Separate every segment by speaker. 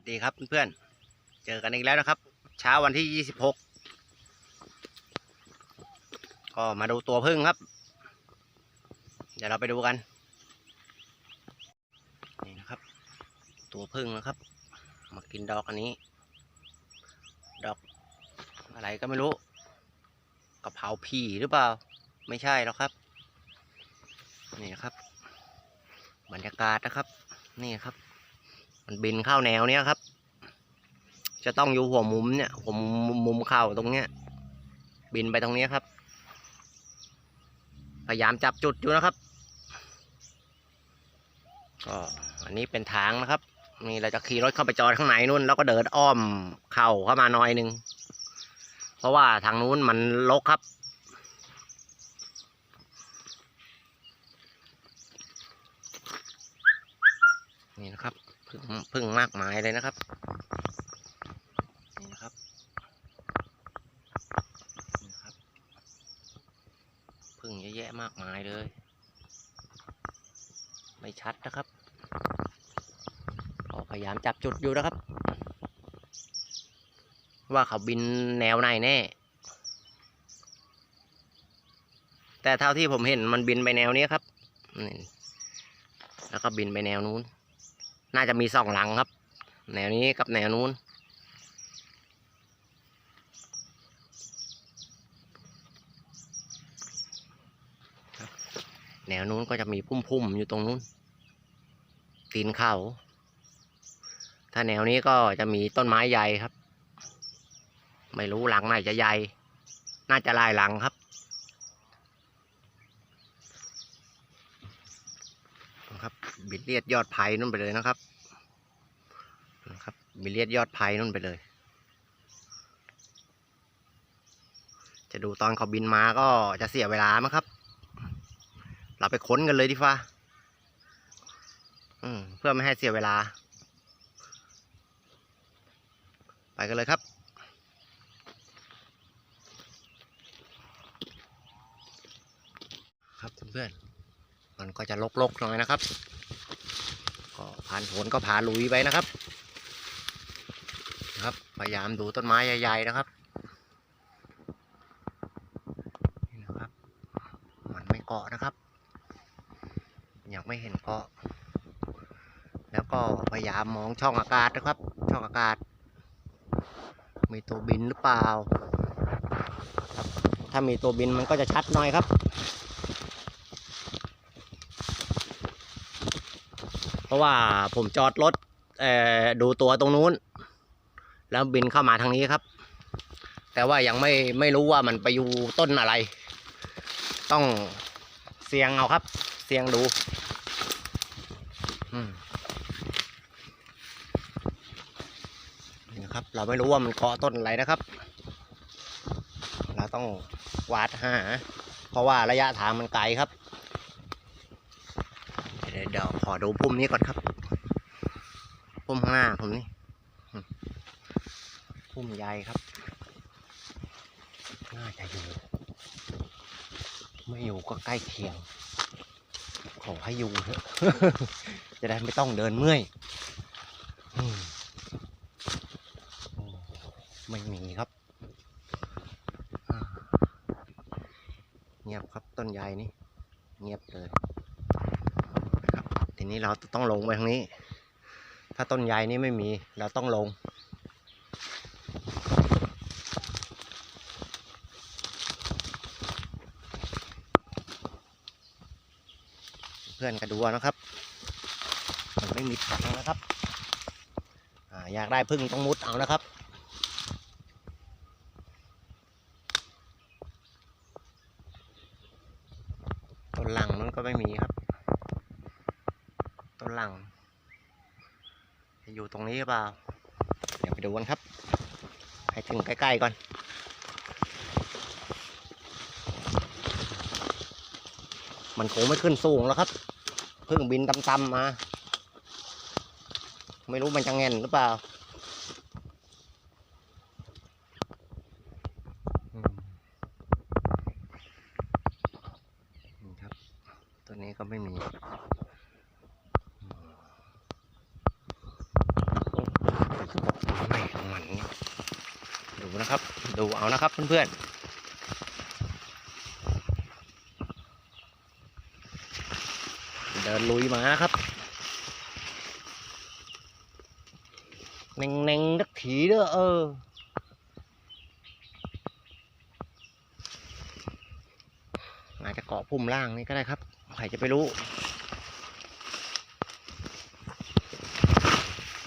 Speaker 1: วัสดีครับเพื่อนๆ เจอกันอีกแล้วนะครับ เช้าวันที่26ก็มาดูตัวพึ่งครับ เดี๋ยวเราไปดูกัน นี่นะครับ ตัวพึ่งนะครับ มากินดอกอันนี้ ดอกอะไรก็ไม่รู้กะเพราผีหรือเปล่า ไม่ใช่หรอกครับ นี่นะครับ บรรยากาศนะครับ นี่ครับ มันบินเข้าแนวเนี้ยครับ จะต้องอยู่หัวมุมเนี่ยหัวมุมมุมเข่าตรงเนี้ย บินไปตรงเนี้ยครับ พยายามจับจุดอยู่นะครับก็อันนี้เป็นทางนะครับนี่เราจะขี่รถเข้าไปจอดข้างในนู่นแล้วก็เดินอ้อมเข่าเข้ามาหน่อยหนึง เพราะว่าทางนู้นมันลกครับ นี่นะครับ พึ่งมากมายเลยนะครับนี่นะครับนี่นะครับ พึ่งเยอะแยะมากมายเลย ไม่ชัดนะครับก็พยายามจับจุดอยู่นะครับ ว่าเขาบินแนวไหนแน่ แต่เท่าที่ผมเห็นมันบินไปแนวนี้ครับนี่แล้วก็บินไปแนวนู้น น่าจะมีสองหลังครับ แนวนี้กับแนวนู้น แนวนู้นก็จะมีพุ่มๆอยู่ตรงนู้น ตีนเขา ถ้าแนวนี้ก็จะมีต้นไม้ใหญ่ครับ ไม่รู้หลังไหนจะใหญ่ น่าจะลายหลังครับ นะครั บิดเลียดยอดไผ่นู่นไปเลยนะครับนะครับบิดเลียดยอดไผ่นู่นไปเลย จะดูตอนเขาบินมาก็จะเสียเวลามั้งครับ เราไปค้นกันเลยดีฟ้าเพื่อไม่ให้เสียเวลา ไปกันเลยครับครับเพื่อนๆมันก็จะลกๆหน่อยนะครับ ผ่านผลก็ผ่าลุยไปนะครับนะครับ พยายามดูต้นไม้ใหญ่ๆนะครับนี่นะครับ มันไม่เกาะนะครับยังไม่เห็นเกาะ แล้วก็พยายามมองช่องอากาศนะครับ ช่องอากาศ มีตัวบินหรือเปล่า ถ้ามีตัวบินมันก็จะชัดหน่อยครับ เพราะว่าผมจอดรถดูตัวตรงนู้น แล้วบินเข้ามาทางนี้ครับ แต่ว่ายังไม่ไม่รู้ว่ามันไปอยู่ต้นอะไร ต้องเสียงเอาครับ เสียงดูนี่นะครับ เราไม่รู้ว่ามันเกาะต้นอะไรนะครับ เราต้องวาดหา เพราะว่าระยะทางมันไกลครับ เดี๋ยวเดี๋ยวข อดูพุ่มนี้ก่อนครับ พุ่มข้างหน้าผมนี่ พุ่มใหญ่ครับ น่าจะอยู่ ไม่อยู่ก็ใกล้เคียง ขอให้อยู่เถอะจะได้ไม่ต้องเดินเมื่อยอืมโอ้ไม่มีครับอ่าเงียบครับต้นใหญ่นี่ เงียบเลยนะครับทีนี้ เราต้องลงไปทางนี้ ถ้าต้นใหญ่นี่ไม่มีเราต้องลง เพื่อนก็ดูนะครับ มันไม่มีทางนะครับออยากได้พึ่งต้องมุดเอานะครับ ต้นหลังนั้นก็ไม่มีครับ ต้นหลังจะอยู่ตรงนี้ หรือเปล่า เดี๋ยวไปดูกันครับ ให้ถึงใกล้ๆก่อน มันคงไม่ขึ้นสูงแล้วครับ เพิ่งบินต่ำๆมา ไม่รู้มันจะแง่นหรือเปล่าอืมนี่ครับตัวนี้ก็ไม่มีอืมโอ้ ดูนะครับ ดูเอานะครับเพื่อนๆเดินลุยมานะครับเน่งเน่งๆนักถีเด้อเออ อาจจะเกาะพุ่มล่างนี่ก็ได้ครับ ใครจะไปรู้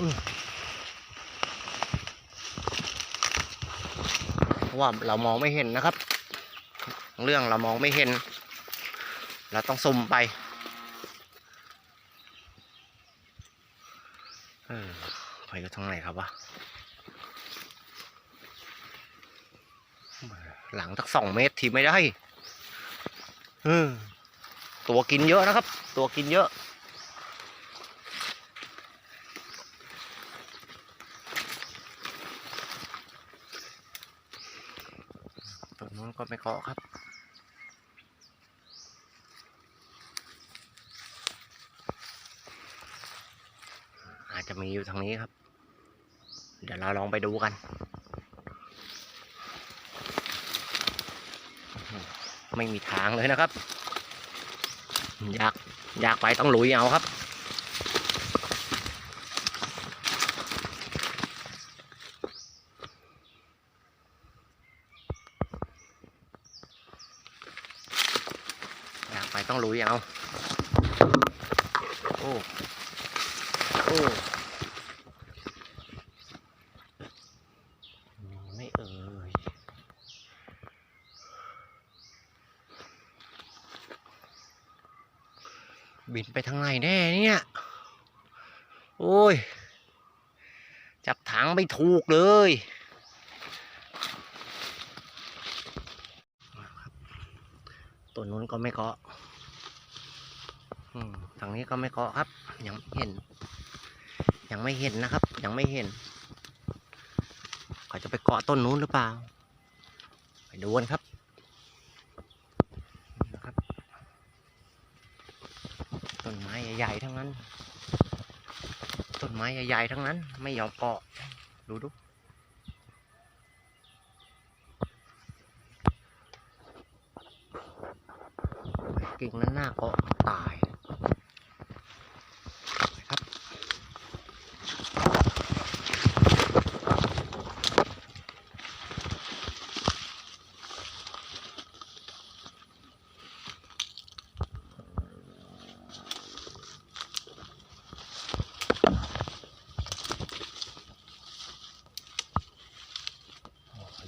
Speaker 1: อื้อเพ ราะว่าเรามองไม่เห็นนะครับ เรื่องเรามองไม่เห็น เราต้องซุ่มไปเออไปอยู่ทางไหนครับวะหลังสักสองเมตรทีไม่ได้เออตัวกินเยอะนะครับ ตัวกินเยอะ นไม่เกาะครับอาจจะมีอยู่ทางนี้ครับ เดี๋ยวเราลองไปดูกันไม่มีทางเลยนะครับ อยากอยากไปต้องลุยเอาครับ อยากไป ต้องลุยเอา โอ้โอ้ไม่เอ่ยบินไปทางไหนแน่เนี่ย โอ้ย จับถังไม่ถูกเลยตัวนู้นก็ไม่เกาะ อืมทางนี้ก็ไม่เกาะครับ ยังไม่เห็น ยังไม่เห็นนะครับ ยังไม่เห็นเขาจะไปเกาะต้นนู้นหรือเปล่า ไปดูกันครับนะครับ ต้นไม้ใหญ่ๆทั้งนั้น ต้นไม้ใหญ่ๆทั้งนั้น ไม่ยอมเกาะ ดูดูกิ่งนั้นหน้าเกาะตายครับ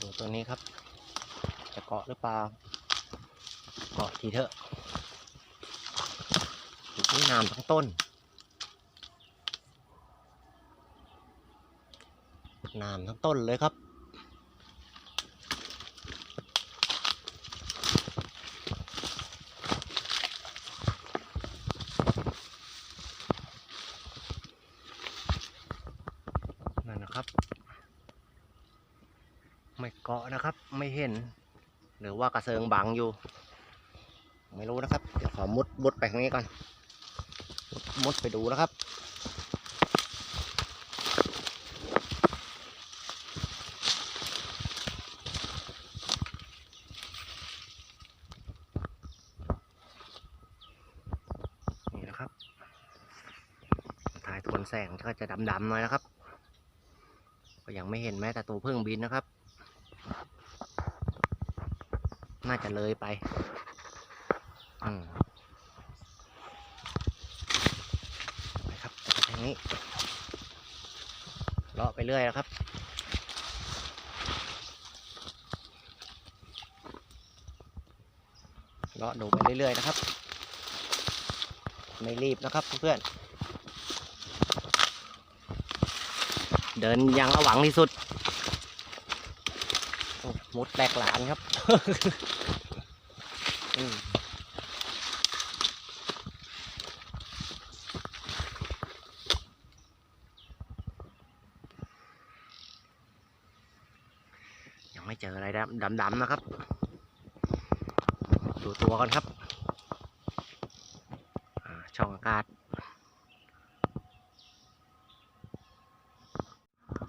Speaker 1: ดูตัวนี้ครับ จะเกาะหรือเป ลาเกาะทีเถอะดูน้ำทั้งต้นน้ำทั้งต้นเลยครับนั่นนะครับ ไม่เกาะนะครับไม่เห็น หรือว่ากระเซิงบังอยู่ ไม่รู้นะครับ เดี๋ยวขอมุดมุดไปทางนี้ก่อน มุดมุดไปดูนะครับ นี่นะครับถ่ายทวนแสงก็จะดำๆหน่อยนะครับ ก็ยังไม่เห็นแม้แต่ตัวพึ่งบินนะครับ น่าจะเลยไปอืมไปครับทางนี้เลาะไปเรื่อยแล้วครับเลาะดูไปเรื่อยๆนะครับ ไม่รีบนะครับเพื่อนเดินอยังระหวังที่สุด มุดแตกหลานครับยังไม่เจออะไรดำๆนะครับ ดูตัวกันครับอ่าช่องอากาศ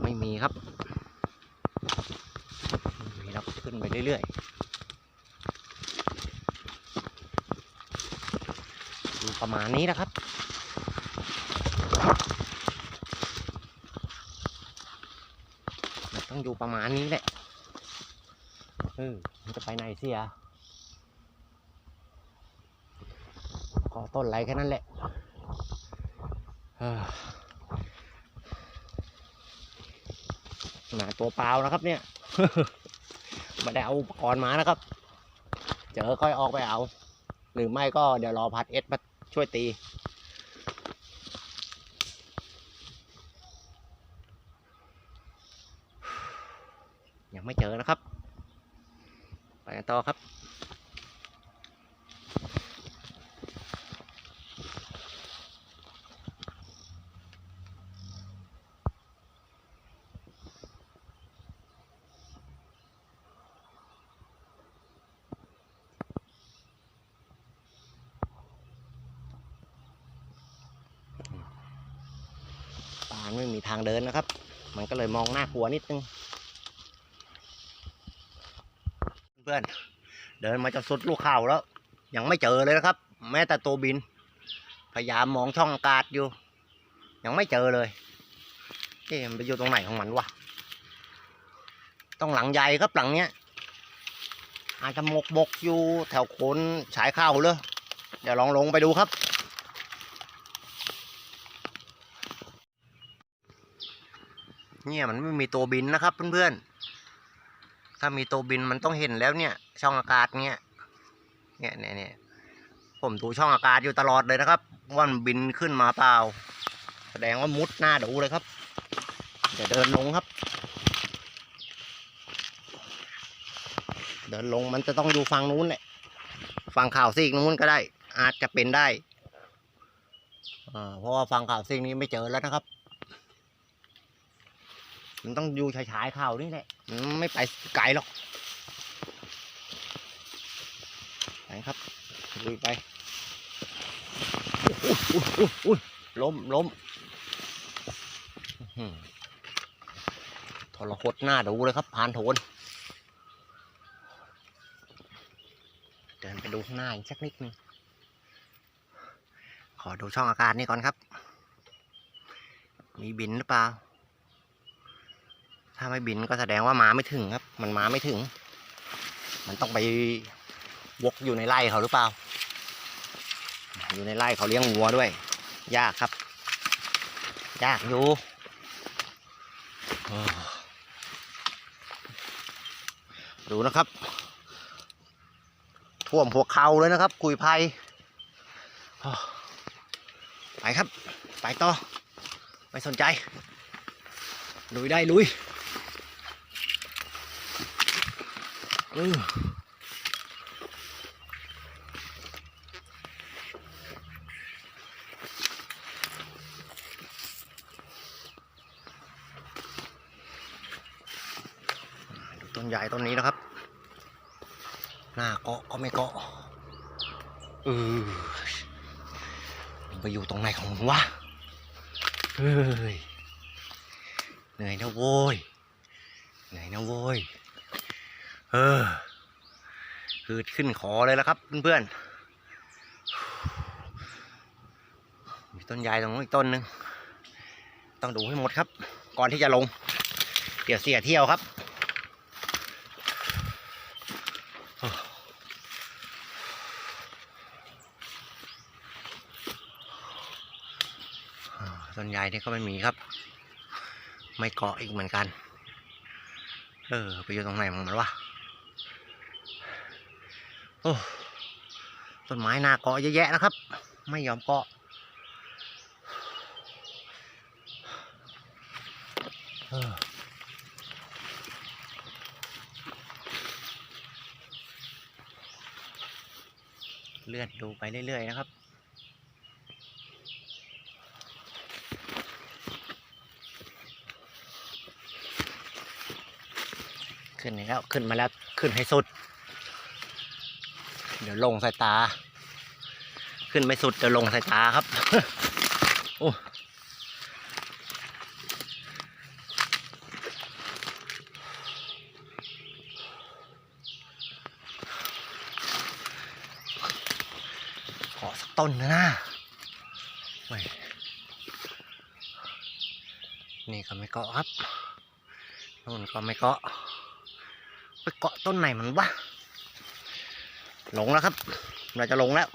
Speaker 1: ไม่มีครับ ขึ้นไปเรื่อยๆดูประ มาณนี้นะครับ ต้องอยู่ประมาณนี้แหละเออมันจะไปไหนเสียขอต้นไรแค่นั้นแหละเอ้อหนาตัวเปล่านะครับเนี่ยไม่ได้เอาอุปกรณ์มานะครับ เจอค่อยออกไปเอา หรือไม่ก็เดี๋ยวรอพัดเอสมา ช่วยตี ยังไม่เจอนะครับ ไปกันต่อครับ ป่าไม่มี ทางเดินนะครับ มันก็เลยมองน่ากลัวนิดนึง เพื่อนเดินมาจนสุดลูกเข่าแล้ว ยังไม่เจอเลยนะครับ แม้แต่ตัวบิน พยายามมองช่องอากาศอยู่ ยังไม่เจอเลยเอ๊ะมันไปอยู่ตรงไหนของมันวะต้องหลังใหญ่ครับหลังเนี้ยอาจจะมกบกอยู่แถวโคนฉายเข้าเลยเดี๋ยวลองลงไปดูครับ เนี่ยมันไม่มีตัวบินนะครับเพื่อนๆ ถ้ามีตัวบินมันต้องเห็นแล้วเนี่ย ช่องอากาศเนี่ยเนี่ยเนี่ยเนี่ยผมดูช่องอากาศอยู่ตลอดเลยนะครับว่ามันบินขึ้นมาเปล่า แสดงว่ามุดหน้าดูเลยครับเดี๋ยวเดินลงครับ เดินลงมันจะต้องอยู่ฝั่งนู้นแหละฝั่งข่าวซีกนู้นก็ได้ อาจจะเป็นได้เพราะว่าฝั่งข่าวซีกนี้ไม่เจอแล้วนะครับ มันต้องอยู่ชายๆข่านี่แหละมันไม่ไปไกลหรอกไปครับลุยไปอุ้ยล้มล้มอื้อหือทรหดหน้าดูเลยครับพานโถนเดินไปดูข้างหน้าอีกสักนิดนึงขอดูช่องอากาศนี่ก่อนครับ มีบินหรือเปล่า ถ้าไม่บินก็แสดงว่ามาไม่ถึงครับ มันมาไม่ถึง มันต้องไปวกอยู่ในไร่เขาหรือเปล่า อยู่ในไร่เขาเลี้ยงวัวด้วย ยากครับ ยากอยู่ดูนะครับ ท่วมหัวเข่าเลยนะครับ คุยภัยไปครับ ไปต่อ ไม่สนใจ ลุยได้ลุยเออดู ต้นใหญ่ต้นนี้นะครับ หน้าเกาะก็ไม่เกาะเออไปอยู่ตรงไหนของมึงวะเฮ้ยเหนื่อยนะโว้ยเหนื่อยนะโว้ย เออคือขึ้นขอเลยแล้วครับเพื่อนๆมีต้นใหญ่ตรงนู้นอีกต้นหนึ่งต้องดูให้หมดครับ ก่อนที่จะลง เดี๋ยวเสียเที่ยวครับต้นใหญ่นี่ก็ไม่มีครับ ไม่เกาะอีกเหมือนกัน เออ ไปอยู่ตรงไหนมันวะ โอ้ต้นไม้หน้าเกาะเยอะแยะนะครับ ไม่ยอมเกาะเลื่อนดูไปเรื่อย ๆ นะครับ ขึ้นแล้ว ขึ้นมาแล้ว ขึ้นให้สุด เดี๋ยวลงสายตา ขึ้นไม่สุดจะลงสายตาครับ โอ้ขสักต้นนะนะไนี่ก็ไม่เกาะครับนู่นก็ไม่เกาะ ไปเกาะต้นไหนมันวะ ลงแล้วครับเราจะลงแล้ว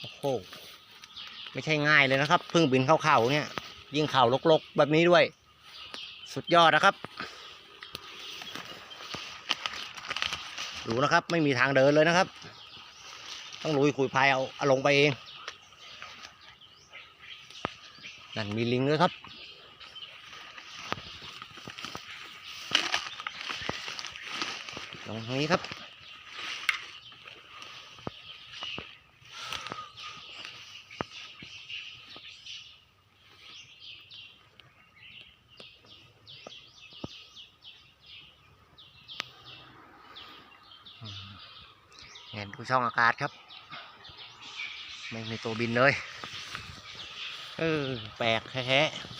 Speaker 1: โอ้โห ไม่ใช่ง่ายเลยนะครับพิ่งบินเข้าเข่าเนี่ย ยิ่งเข่าลกๆ แบบนี้ด้วย สุดยอดนะครับ ดูนะครับ ไม่มีทางเดินเลยนะครับ ต้องลุยคุยพายเอาเอาลงไปเอง นั่นมีลิงด้วยครับ ล งนี้ครับ เห็นดูช่องอากาศครับ ไม่มีตัวบินเลย เออ แปลกแท้ๆ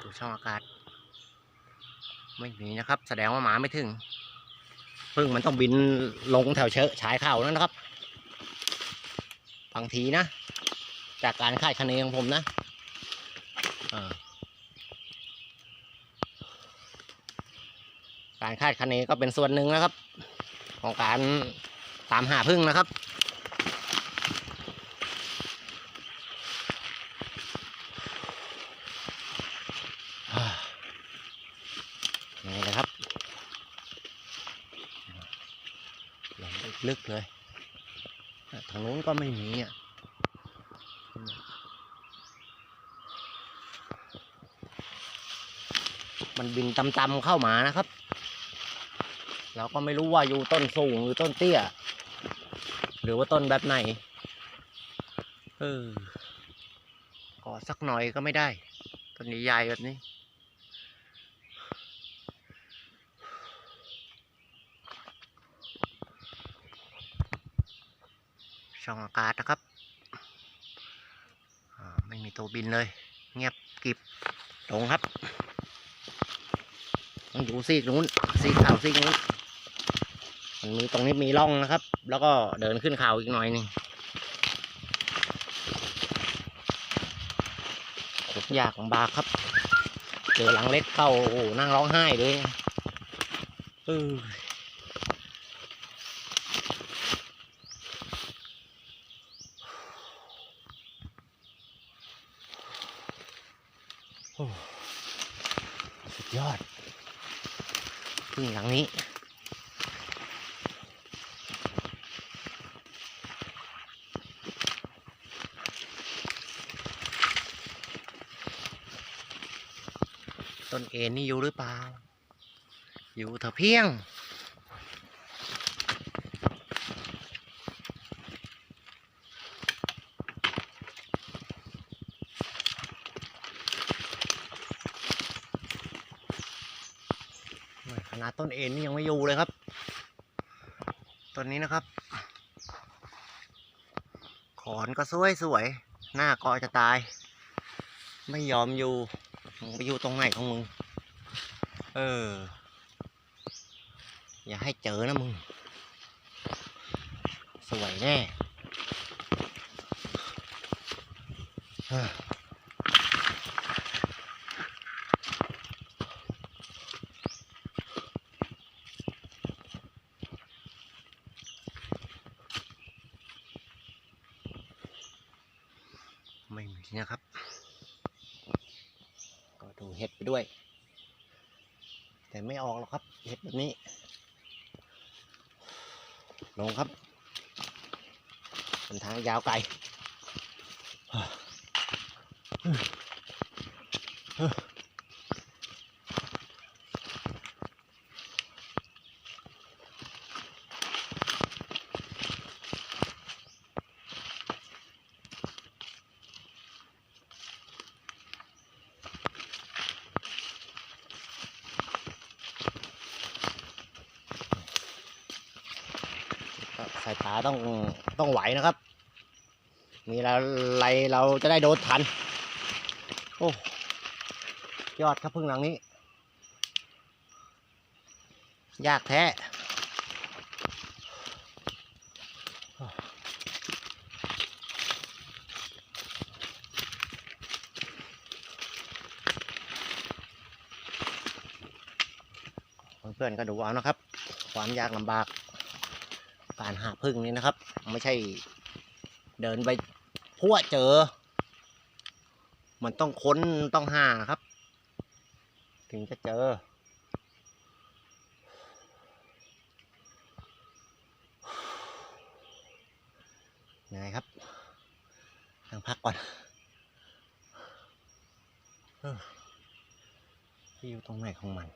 Speaker 1: ดู ช่องอากาศ ไม่มีนะครับ แสดงว่าหมาไม่ถึงพึ่งมันต้องบินลงแถวเชอะฉายเข่านั่นนะครับบางทีนะ จากการคาดคะเนของผมนะการคาดคะเนก็เป็นส่วนหนึ่งนะครับ ของการตามหาพึ่งนะครับ นี่เลยครับ ลึกเลย ทางโน้นก็ไม่มีอะมันบินตำๆเข้ามานะครับ เราก็ไม่รู้ว่าอยู่ต้นสูงหรือต้นเตี้ย หรือว่าต้นแบบไหน เออขอสักหน่อยก็ไม่ได้ ต้นใหญ่แบบนี้ ช่องอากาศนะครับ ไม่มีตัวบินเลย เงียบกิบตรงครับต้องอยู่ซีกนู้นซีกเขาซีกนู้นมันมีตรงนี้มีร่องนะครับ แล้วก็เดินขึ้นเขาอีกหน่อยหนึ่งขุดยากลำบากครับ เจอหลังเล็กเข้าโอ้นั่งร้องไห้เลยเออ โอ้สุดยอดพึ่งหลังนี้ต้นเอ็นนี่อยู่หรือเปล่า อยู่เถอะเพียง ขนาดต้นเอ็นนี่ยังไม่อยู่เลยครับ ต้นนี้นะครับ ขอนก็สวยสวย หน้าก็จะตาย ไม่ยอมอยู่ไปอยู่ตรงไหนของมึง เออ อย่าให้เจอนะมึง สวยแน่เฮ้อไม่มีนะครับ ก็ดูเห็ดไปด้วย แต่ไม่ออกหรอกครับ เห็ดแบบ นี้ ลงครับเป็นทางยาวไกลสายตาต้องต้องไหวนะครับ มีอะ ไรเราจะได้โดนทัน โอ้ยอดครับพึ่งหลังนี้ ยากแท้เพื่อนๆก็ดูเอานะครับ ความยากลำบาก การหาพึ่งนี่นะครับ ไม่ใช่เดินไป พัวเจอ มันต้องค้นต้องหาครับ ถึงจะเจอเหนื่อยครับนั่งพักก่อนออที่อยู่ตรงไหนของมัน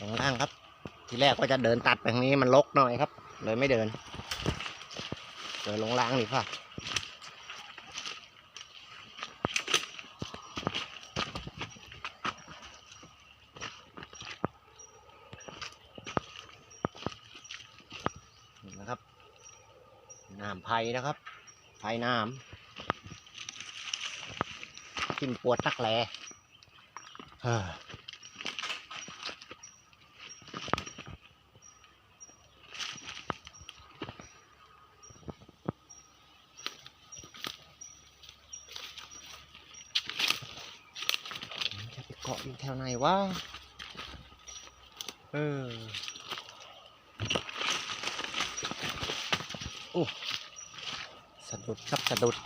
Speaker 1: ลงล่างครับ ทีแรกก็จะเดินตัดไปทางนี้มันลกหน่อยครับ เลยไม่เดินเดินลงล่างดีกว่านี่นะครับน้ำไผ่นะครับไผ่น้ำกินปวดตักแหลเฮ้อ มันจะไปเกาะอยู่แถวไหนวะ เออโอ้สะดุดครับสะดุด